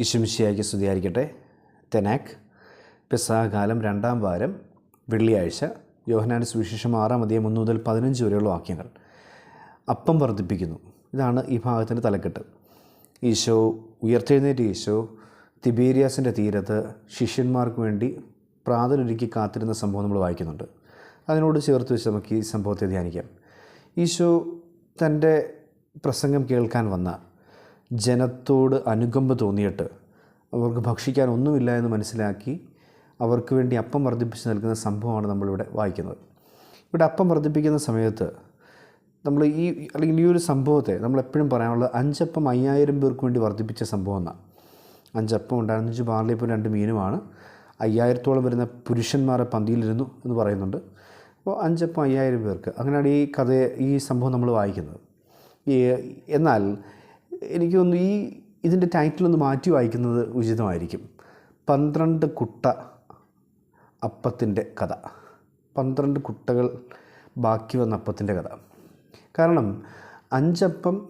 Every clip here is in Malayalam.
ഇശുമിശിയാക്കി സ്തുതിയായിരിക്കട്ടെ. തെനാക്ക് പെസാകാലം രണ്ടാം വാരം വെള്ളിയാഴ്ച യോഹനാൻ സുവിശേഷം ആറാം അധികം ഒന്ന് മുതൽ പതിനഞ്ച് വരെയുള്ള വാക്യങ്ങൾ. അപ്പം വർദ്ധിപ്പിക്കുന്നു. ഇതാണ് ഈ ഭാഗത്തിന്റെ തലക്കെട്ട്. ഈശോ ഉയർത്തെഴുന്നേറ്റ് ഈശോ തിബേരിയാസിന്റെ തീരത്ത് ശിഷ്യന്മാർക്ക് വേണ്ടി പ്രാതലൊരുക്കി കാത്തിരുന്ന സംഭവം നമ്മൾ വായിക്കുന്നുണ്ട്. അതിനോട് ചേർത്ത് വെച്ച് നമുക്ക് ഈ സംഭവത്തെ ധ്യാനിക്കാം. ഈശോ തന്റെ പ്രസംഗം കേൾക്കാൻ വന്ന ജനത്തോട് അനുകമ്പ തോന്നിയിട്ട് അവർക്ക് ഭക്ഷിക്കാൻ ഒന്നുമില്ല എന്ന് മനസ്സിലാക്കി അവർക്ക് വേണ്ടി അപ്പം വർദ്ധിപ്പിച്ച് നൽകുന്ന സംഭവമാണ് നമ്മളിവിടെ വായിക്കുന്നത്. ഇവിടെ അപ്പം വർദ്ധിപ്പിക്കുന്ന സമയത്ത് നമ്മൾ ഈ അല്ലെങ്കിൽ ഈ ഒരു സംഭവത്തെ നമ്മൾ എപ്പോഴും പറയാനുള്ളത് അഞ്ചപ്പം അയ്യായിരം പേർക്ക് വേണ്ടി വർദ്ധിപ്പിച്ച സംഭവം എന്നാണ് അഞ്ചപ്പം ഉണ്ടായിരുന്ന. അഞ്ച് ബാർലിയപ്പം രണ്ട് മീനുമാണ്. അയ്യായിരത്തോളം വരുന്ന പുരുഷന്മാരെ പന്തിയിലിരുന്നു എന്ന് പറയുന്നുണ്ട്. അപ്പോൾ അഞ്ചപ്പം അയ്യായിരം പേർക്ക് അങ്ങനെയാണ് ഈ കഥയെ ഈ സംഭവം നമ്മൾ വായിക്കുന്നത്. എന്നാൽ എനിക്ക് തോന്നുന്നു ഈ ഇതിന്റെ ടൈറ്റിലൊന്ന് മാറ്റി വായിക്കുന്നത് ഉചിതമായിരിക്കും. പന്ത്രണ്ട് കുട്ട അപ്പത്തിന്റെ കഥ. പന്ത്രണ്ട് കുട്ടകൾ ബാക്കി വന്ന അപ്പത്തിന്റെ കഥ. കാരണം അഞ്ചപ്പം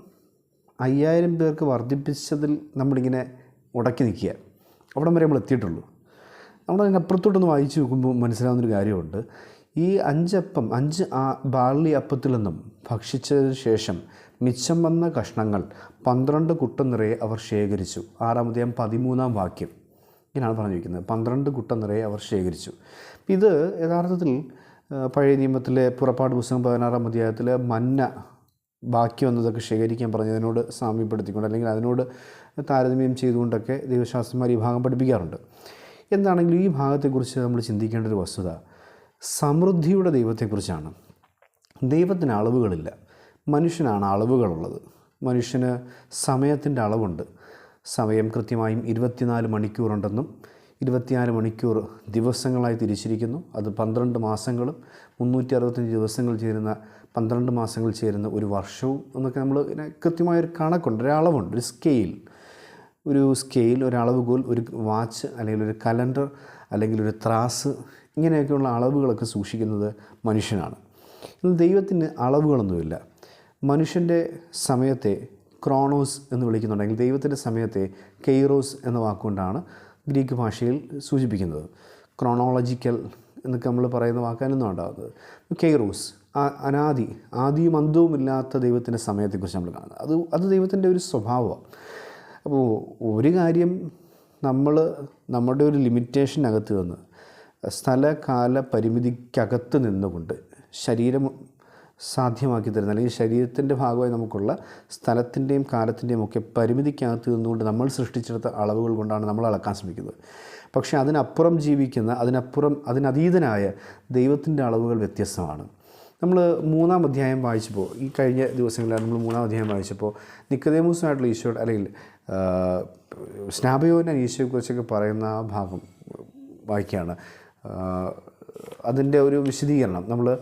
അയ്യായിരം പേർക്ക് വർദ്ധിപ്പിച്ചതിൽ നമ്മളിങ്ങനെ ഉടക്കി നിൽക്കുക. അവിടം വരെ നമ്മൾ എത്തിയിട്ടുള്ളൂ. നമ്മൾ അതിനപ്പുറത്തോട്ടൊന്ന് വായിച്ചു നോക്കുമ്പോൾ മനസ്സിലാവുന്നൊരു കാര്യമുണ്ട്. ഈ അഞ്ചപ്പം അഞ്ച് ആ ബാർലി അപ്പത്തിൽ നിന്നും ഭക്ഷിച്ചതിന് ശേഷം മിച്ചം വന്ന കഷ്ണങ്ങൾ പന്ത്രണ്ട് കുട്ട നിറയെ അവർ ശേഖരിച്ചു. ആറാമതേം പതിമൂന്നാം വാക്യം. ഇങ്ങനെയാണ് പറഞ്ഞിരിക്കുന്നത്. പന്ത്രണ്ട് കുട്ട നിറയെ അവർ ശേഖരിച്ചു. ഇത് യഥാർത്ഥത്തിൽ പഴയ നിയമത്തിലെ പുറപ്പാട് പുസ്തകം പതിനാറാം അധ്യായത്തിലെ മന്ന ബാക്കി വന്നതൊക്കെ ശേഖരിക്കാൻ പറഞ്ഞതിനോട് സാമ്യപ്പെടുത്തിക്കൊണ്ട് അല്ലെങ്കിൽ അതിനോട് താരതമ്യം ചെയ്തുകൊണ്ടൊക്കെ ദൈവശാസ്ത്രന്മാർ ഈ ഭാഗം പഠിപ്പിക്കാറുണ്ട്. എന്താണെങ്കിലും ഈ ഭാഗത്തെക്കുറിച്ച് നമ്മൾ ചിന്തിക്കേണ്ട ഒരു വസ്തുത സമൃദ്ധിയുടെ ദൈവത്തെക്കുറിച്ചാണ്. ദൈവത്തിന് അളവുകളില്ല. മനുഷ്യനാണ് അളവുകളുള്ളത്. മനുഷ്യന് സമയത്തിന്റെ അളവുണ്ട്. സമയം കൃത്യമായും ഇരുപത്തിനാല് മണിക്കൂറുണ്ടെന്നും ഇരുപത്തിനാല് മണിക്കൂർ ദിവസങ്ങളായി തിരിച്ചിരിക്കുന്നു. അത് പന്ത്രണ്ട് മാസങ്ങളും മുന്നൂറ്റി അറുപത്തഞ്ച് ദിവസങ്ങൾ ചേരുന്ന പന്ത്രണ്ട് മാസങ്ങൾ ചേരുന്ന ഒരു വർഷവും എന്നൊക്കെ നമ്മൾ കൃത്യമായൊരു കണക്കുണ്ട്. ഒരളവുണ്ട് ഒരു സ്കെയിൽ ഒരു സ്കെയിൽ ഒരളവുകോൽ ഒരു വാച്ച് അല്ലെങ്കിൽ ഒരു കലണ്ടർ അല്ലെങ്കിൽ ഒരു ത്രാസ് ഇങ്ങനെയൊക്കെയുള്ള അളവുകളൊക്കെ സൂക്ഷിക്കുന്നത് മനുഷ്യനാണ്. ഇന്ന് ദൈവത്തിന് അളവുകളൊന്നുമില്ല. മനുഷ്യന്റെ സമയത്തെ ക്രോണോസ് എന്ന് വിളിക്കുന്നുണ്ടെങ്കിൽ ദൈവത്തിന്റെ സമയത്തെ കെയ്റോസ് എന്ന വാക്കുകൊണ്ടാണ് ഗ്രീക്ക് ഭാഷയിൽ സൂചിപ്പിക്കുന്നത്. ക്രോണോളജിക്കൽ എന്നൊക്കെ നമ്മൾ പറയുന്ന വാക്കാനൊന്നും ഉണ്ടാകുന്നത് കെയ്റോസ് അനാദി ആദിയും അന്തവുമില്ലാത്ത ദൈവത്തിന്റെ സമയത്തെക്കുറിച്ച് നമ്മൾ കാണുന്നത്. അത് അത് ദൈവത്തിന്റെ ഒരു സ്വഭാവമാണ്. അപ്പോൾ ഒരു കാര്യം നമ്മൾ നമ്മുടെ ഒരു ലിമിറ്റേഷനകത്ത് നിന്ന് സ്ഥലകാല പരിമിതിക്കകത്ത് നിന്നുകൊണ്ട് ശരീരം സാധ്യമാക്കി തരുന്ന അല്ലെങ്കിൽ ശരീരത്തിന്റെ ഭാഗമായി നമുക്കുള്ള സ്ഥലത്തിന്റെയും കാലത്തിന്റെയും ഒക്കെ പരിമിതിക്കകത്ത് നിന്നുകൊണ്ട് നമ്മൾ സൃഷ്ടിച്ചെടുത്ത അളവുകൾ കൊണ്ടാണ് നമ്മൾ അളക്കാൻ ശ്രമിക്കുന്നത്. പക്ഷേ അതിനപ്പുറം ജീവിക്കുന്ന അതിനപ്പുറം അതിനതീതനായ ദൈവത്തിന്റെ അളവുകൾ വ്യത്യസ്തമാണ്. നമ്മൾ മൂന്നാം അധ്യായം വായിച്ചപ്പോൾ ഈ കഴിഞ്ഞ ദിവസങ്ങളിലാണ് നമ്മൾ മൂന്നാം അധ്യായം വായിച്ചപ്പോൾ നിക്കതേമൂസുമായിട്ടുള്ള ഈശോയുടെ അല്ലെങ്കിൽ സ്നാപയോന ഈശോയെക്കുറിച്ചൊക്കെ പറയുന്ന ആ ഭാഗം വായിക്കുകയാണ്. അതിന്റെ ഒരു വിശദീകരണം. നമ്മൾ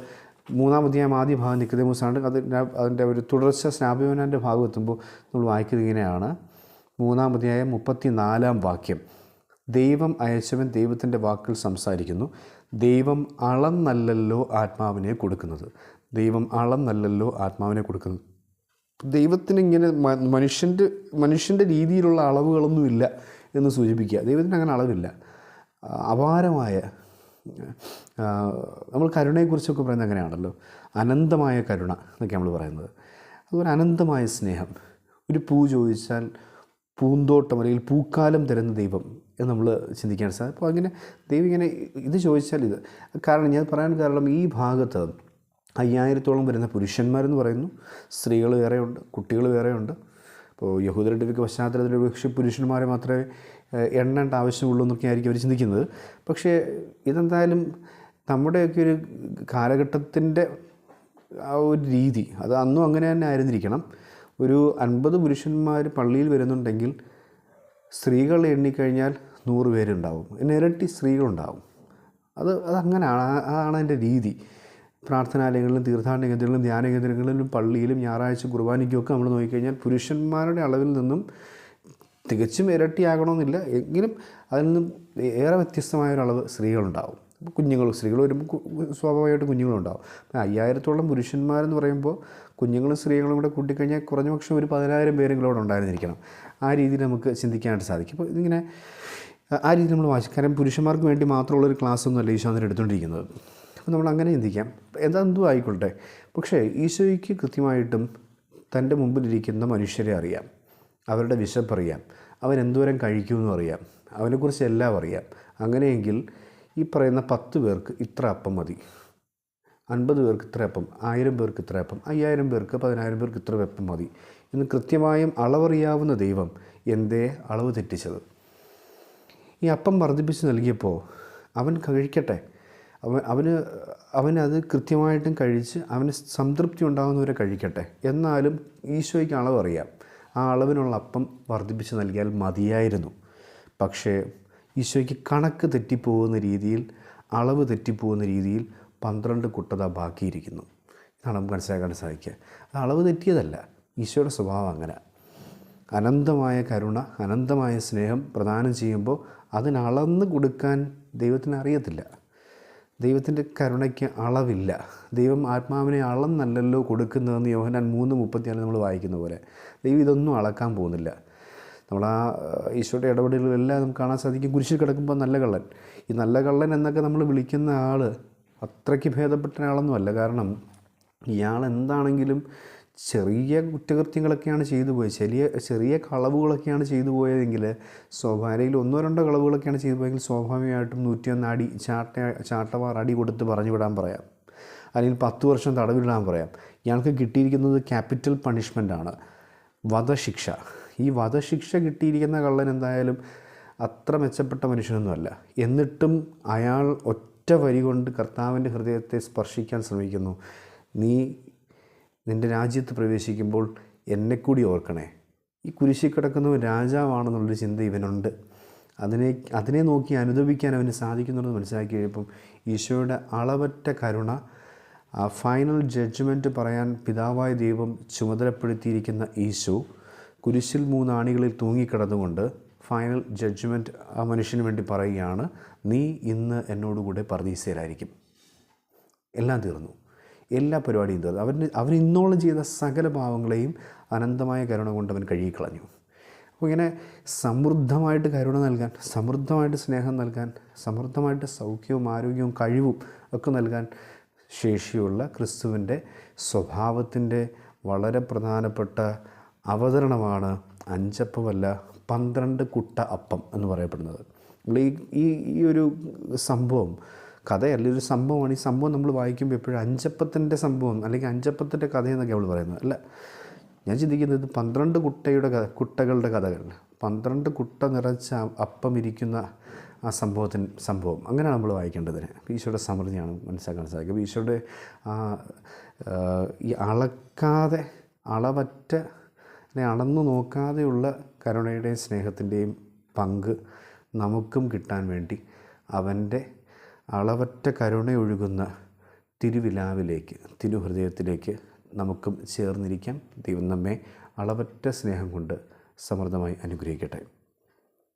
മൂന്നാം അധ്യായം ആദ്യ ഭാഗം നിക്കതേമൂസാണ് അത് അതിന്റെ ഒരു തുടർച്ച സ്നാപയോനാന്റെ ഭാഗം എത്തുമ്പോൾ നമ്മൾ വായിക്കുന്നത് ഇങ്ങനെയാണ്. മൂന്നാം അധ്യായം മുപ്പത്തി നാലാം വാക്യം. ദൈവം അയച്ചവൻ ദൈവത്തിന്റെ വാക്കിൽ സംസാരിക്കുന്നു. ദൈവം അളന്നല്ലല്ലോ ആത്മാവിനെ കൊടുക്കുന്നത്. ദൈവം അളന്നല്ലല്ലോ ആത്മാവിനെ കൊടുക്കുന്നത് ദൈവത്തിന് ഇങ്ങനെ മനുഷ്യന്റെ മനുഷ്യന്റെ രീതിയിലുള്ള അളവുകളൊന്നുമില്ല എന്ന് സൂചിപ്പിക്കുക. ദൈവത്തിന് അങ്ങനെ അളവില്ല. അപാരമായ നമ്മൾ കരുണയെക്കുറിച്ചൊക്കെ പറയുന്നത് അങ്ങനെയാണല്ലോ. അനന്തമായ കരുണ എന്നൊക്കെ നമ്മൾ പറയുന്നത്. അതുപോലെ അനന്തമായ സ്നേഹം. ഒരു പൂ ചോദിച്ചാൽ പൂന്തോട്ടം അല്ലെങ്കിൽ പൂക്കാലം തരുന്ന ദൈവം എന്ന് നമ്മൾ ചിന്തിക്കാൻ സാധിക്കും അപ്പോൾ അങ്ങനെ ദൈവം ഇങ്ങനെ ഇത് ചോദിച്ചാൽ ഇത് കാരണം ഞാൻ പറയാൻ കാരണം ഈ ഭാഗത്ത് അയ്യായിരത്തോളം വരുന്ന പുരുഷന്മാരെന്ന് പറയുന്നു. സ്ത്രീകൾ വേറെയുണ്ട് കുട്ടികൾ വേറെയുണ്ട്. ഇപ്പോൾ യഹൂദരുടെ പശ്ചാത്തലത്തിൽ പക്ഷേ പുരുഷന്മാരെ മാത്രമേ എണ്ണേണ്ട ആവശ്യമുള്ളൂ എന്നൊക്കെ ആയിരിക്കും അവർ ചിന്തിക്കുന്നത്. പക്ഷേ ഇതെന്തായാലും നമ്മുടെയൊക്കെ ഒരു കാലഘട്ടത്തിന്റെ ആ ഒരു രീതി അത് അന്നും അങ്ങനെ തന്നെ ആയിരുന്നിരിക്കണം. ഒരു അൻപത് പുരുഷന്മാർ പള്ളിയിൽ വരുന്നുണ്ടെങ്കിൽ സ്ത്രീകൾ എണ്ണിക്കഴിഞ്ഞാൽ നൂറ് പേരുണ്ടാവും. നിരട്ടി സ്ത്രീകളുണ്ടാവും. അത് അതങ്ങനെയാണ് അതാണ് അതിന്റെ രീതി. പ്രാർത്ഥനാലയങ്ങളിലും തീർത്ഥാടന കേന്ദ്രങ്ങളിലും ധ്യാന കേന്ദ്രങ്ങളിലും പള്ളിയിലും ഞായറാഴ്ച കുർബാനയ്ക്കുമൊക്കെ നമ്മൾ നോക്കിക്കഴിഞ്ഞാൽ പുരുഷന്മാരുടെ അളവിൽ നിന്നും തികച്ചും ഇരട്ടിയാകണമെന്നില്ല. എങ്കിലും അതിൽ നിന്നും ഏറെ വ്യത്യസ്തമായ ഒരു അളവ് സ്ത്രീകളുണ്ടാവും. കുഞ്ഞുങ്ങൾ സ്ത്രീകൾ വരുമ്പോൾ സ്വാഭാവികമായിട്ട് കുഞ്ഞുങ്ങളുണ്ടാവും. അയ്യായിരത്തോളം പുരുഷന്മാരെന്ന് പറയുമ്പോൾ കുഞ്ഞുങ്ങളും സ്ത്രീകളും കൂടെ കൂട്ടിക്കഴിഞ്ഞാൽ കുറഞ്ഞ പക്ഷം ഒരു പതിനായിരം പേരെങ്കിലും അവിടെ ഉണ്ടായിരുന്നിരിക്കണം. ആ രീതിയിൽ നമുക്ക് ചിന്തിക്കാനായിട്ട് സാധിക്കും. അപ്പോൾ ഇതിങ്ങനെ ആ രീതിയിൽ നമ്മൾ വായിച്ചു കാരണം പുരുഷന്മാർക്ക് വേണ്ടി മാത്രമുള്ളൊരു ക്ലാസ് ഒന്നുമല്ല ഈശാന്തിന് എടുത്തുകൊണ്ടിരിക്കുന്നത്. അപ്പോൾ നമ്മൾ അങ്ങനെ ചിന്തിക്കാം. എന്തെന്തും ആയിക്കൊള്ളട്ടെ. പക്ഷേ ഈശോയ്ക്ക് കൃത്യമായിട്ടും തന്റെ മുമ്പിലിരിക്കുന്ന മനുഷ്യരെ അറിയാം. അവരുടെ വിശപ്പറിയാം അവൻ എന്തോരം കഴിക്കുമെന്നും അറിയാം. അവനെക്കുറിച്ച് എല്ലാം അറിയാം. അങ്ങനെയെങ്കിൽ ഈ പറയുന്ന പത്ത് പേർക്ക് ഇത്ര അപ്പം മതി. അൻപത് പേർക്ക് ഇത്ര അപ്പം ആയിരം പേർക്ക് ഇത്ര അപ്പം അയ്യായിരം പേർക്ക് പതിനായിരം പേർക്ക് ഇത്ര അപ്പം മതി എന്ന് കൃത്യമായും അളവറിയാവുന്ന ദൈവം എന്തേ അളവ് തെറ്റിച്ചത്. ഈ അപ്പം വർദ്ധിപ്പിച്ച് നൽകിയപ്പോൾ അവൻ കഴിക്കട്ടെ. അവൻ അവന് അവനത് കൃത്യമായിട്ടും കഴിച്ച് അവന് സംതൃപ്തി ഉണ്ടാകുന്നവരെ കഴിക്കട്ടെ. എന്നാലും ഈശോയ്ക്ക് അളവറിയാം. ആ അളവിനുള്ള അപ്പം വർദ്ധിപ്പിച്ച് നൽകിയാൽ മതിയായിരുന്നു. പക്ഷേ ഈശോയ്ക്ക് കണക്ക് തെറ്റിപ്പോകുന്ന രീതിയിൽ അളവ് തെറ്റിപ്പോകുന്ന രീതിയിൽ പന്ത്രണ്ട് കുട്ടത ബാക്കിയിരിക്കുന്നു. ഇതാണ് നമുക്ക് മനസ്സിലാക്കാൻ സാധിക്കുക. അത് അളവ് തെറ്റിയതല്ല. ഈശോയുടെ സ്വഭാവം അങ്ങനെ. അനന്തമായ കരുണ അനന്തമായ സ്നേഹം പ്രദാനം ചെയ്യുമ്പോൾ അതിനളന്ന് കൊടുക്കാൻ ദൈവത്തിന് അറിയത്തില്ല. ദൈവത്തിന്റെ കരുണയ്ക്ക് അളവില്ല. ദൈവം ആത്മാവിനെ അളന്നല്ലല്ലോ കൊടുക്കുന്നതെന്ന് യോഹനാൻ മൂന്ന് മുപ്പത്തിനാല് നമ്മൾ വായിക്കുന്ന പോലെ. ദൈവം ഇതൊന്നും അളക്കാൻ പോകുന്നില്ല. നമ്മൾ ആ ഈശോയുടെ ഇടപെടലുകളെല്ലാം നമുക്ക് കാണാൻ സാധിക്കും. കുരിശിൽ കിടക്കുമ്പോൾ നല്ല കള്ളൻ. ഈ നല്ല കള്ളൻ എന്നൊക്കെ നമ്മൾ വിളിക്കുന്ന ആൾ അത്രയ്ക്ക് ഭേദപ്പെട്ട ആളൊന്നുമല്ല കാരണം ഇയാൾ എന്താണെങ്കിലും ചെറിയ കുറ്റകൃത്യങ്ങളൊക്കെയാണ് ചെയ്തു പോയത്. ചെറിയ ചെറിയ കളവുകളൊക്കെയാണ് ചെയ്തു പോയതെങ്കിൽ സ്വാഭാവികയിൽ ഒന്നോ രണ്ടോ കളവുകളൊക്കെയാണ് ചെയ്തു പോയെങ്കിൽ സ്വാഭാവികമായിട്ടും നൂറ്റിയൊന്ന് അടി ചാട്ട ചാട്ടവാർ അടി കൊടുത്ത് പറഞ്ഞു വിടാൻ പറയാം. അല്ലെങ്കിൽ പത്ത് വർഷം തടവിടാൻ പറയാം. ഇയാൾക്ക് കിട്ടിയിരിക്കുന്നത് ക്യാപിറ്റൽ പണിഷ്മെന്റാണ് വധശിക്ഷ. ഈ വധശിക്ഷ കിട്ടിയിരിക്കുന്ന കള്ളൻ എന്തായാലും അത്ര മെച്ചപ്പെട്ട മനുഷ്യനൊന്നുമല്ല. എന്നിട്ടും അയാൾ ഒറ്റ വരി കൊണ്ട് കർത്താവിന്റെ ഹൃദയത്തെ സ്പർശിക്കാൻ ശ്രമിക്കുന്നു. നീ നിന്റെ രാജ്യത്ത് പ്രവേശിക്കുമ്പോൾ എന്നെ കൂടി ഓർക്കണേ. ഈ കുരിശിൽ കിടക്കുന്നവൻ രാജാവാണെന്നുള്ളൊരു ചിന്ത ഇവനുണ്ട്. അതിനെ അതിനെ നോക്കി അനുദപിക്കാൻ അവന് സാധിക്കുന്നുണ്ടെന്ന് മനസ്സിലാക്കി കഴിയുമ്പം ഈശോയുടെ അളവറ്റ കരുണ ആ ഫൈനൽ ജഡ്ജ്മെന്റ് പറയാൻ പിതാവായ ദൈവം ചുമതലപ്പെടുത്തിയിരിക്കുന്ന ഈശോ കുരിശിൽ മൂന്നാണികളിൽ തൂങ്ങിക്കിടന്നുകൊണ്ട് ഫൈനൽ ജഡ്ജ്മെന്റ് ആ മനുഷ്യന് വേണ്ടി പറയുകയാണ് നീ ഇന്ന് എന്നോടുകൂടെ പറദീസയിലായിരിക്കും എല്ലാം തീർന്നു. എല്ലാ പരിപാടിയും തീർന്നു അവന് അവൻ ഇന്നോളം ചെയ്ത സകല പാവങ്ങളെയും അനന്തമായ കരുണ കൊണ്ട് അവൻ കഴുകിക്കളഞ്ഞു. അപ്പോൾ ഇങ്ങനെ സമൃദ്ധമായിട്ട് കരുണ നൽകാൻ സമൃദ്ധമായിട്ട് സ്നേഹം നൽകാൻ സമൃദ്ധമായിട്ട് സൗഖ്യവും ആരോഗ്യവും കഴിവും ഒക്കെ നൽകാൻ ശേഷിയുള്ള ക്രിസ്തുവിന്റെ സ്വഭാവത്തിന്റെ വളരെ പ്രധാനപ്പെട്ട അവതരണമാണ് അഞ്ചപ്പമല്ല പന്ത്രണ്ട് കുട്ട അപ്പം എന്ന് പറയപ്പെടുന്നത്. ഈ ഈ ഒരു സംഭവം കഥയല്ല ഒരു സംഭവമാണ്. ഈ സംഭവം നമ്മൾ വായിക്കുമ്പോൾ എപ്പോഴും അഞ്ചപ്പത്തിന്റെ സംഭവം അല്ലെങ്കിൽ അഞ്ചപ്പത്തിന്റെ കഥയെന്നൊക്കെ അവൾ പറയുന്നത്. അല്ല ഞാൻ ചിന്തിക്കുന്നത് ഇത് പന്ത്രണ്ട് കുട്ടയുടെ കഥ കുട്ടകളുടെ കഥകൾ പന്ത്രണ്ട് കുട്ട നിറച്ച അപ്പം ഇരിക്കുന്ന ആ സംഭവത്തിന് സംഭവം. അങ്ങനെയാണ് നമ്മൾ വായിക്കേണ്ടത്. ഈശോയുടെ സമൃദ്ധിയാണ് മനസ്സിലാക്കാൻ സാധിക്കും ഈശോയുടെ ആ ഈ അളക്കാതെ അളവറ്റ അളന്നു നോക്കാതെയുള്ള കരുണയുടെയും സ്നേഹത്തിന്റെയും പങ്ക് നമുക്കും കിട്ടാൻ വേണ്ടി അവന്റെ അളവറ്റ കരുണയൊഴുകുന്ന തിരുവിലാവിലേക്ക് തിരുഹൃദയത്തിലേക്ക് നമുക്കും ചേർന്നിരിക്കാം. ദൈവം നമ്മെ അളവറ്റ സ്നേഹം കൊണ്ട് സമൃദ്ധമായി അനുഗ്രഹിക്കട്ടെ.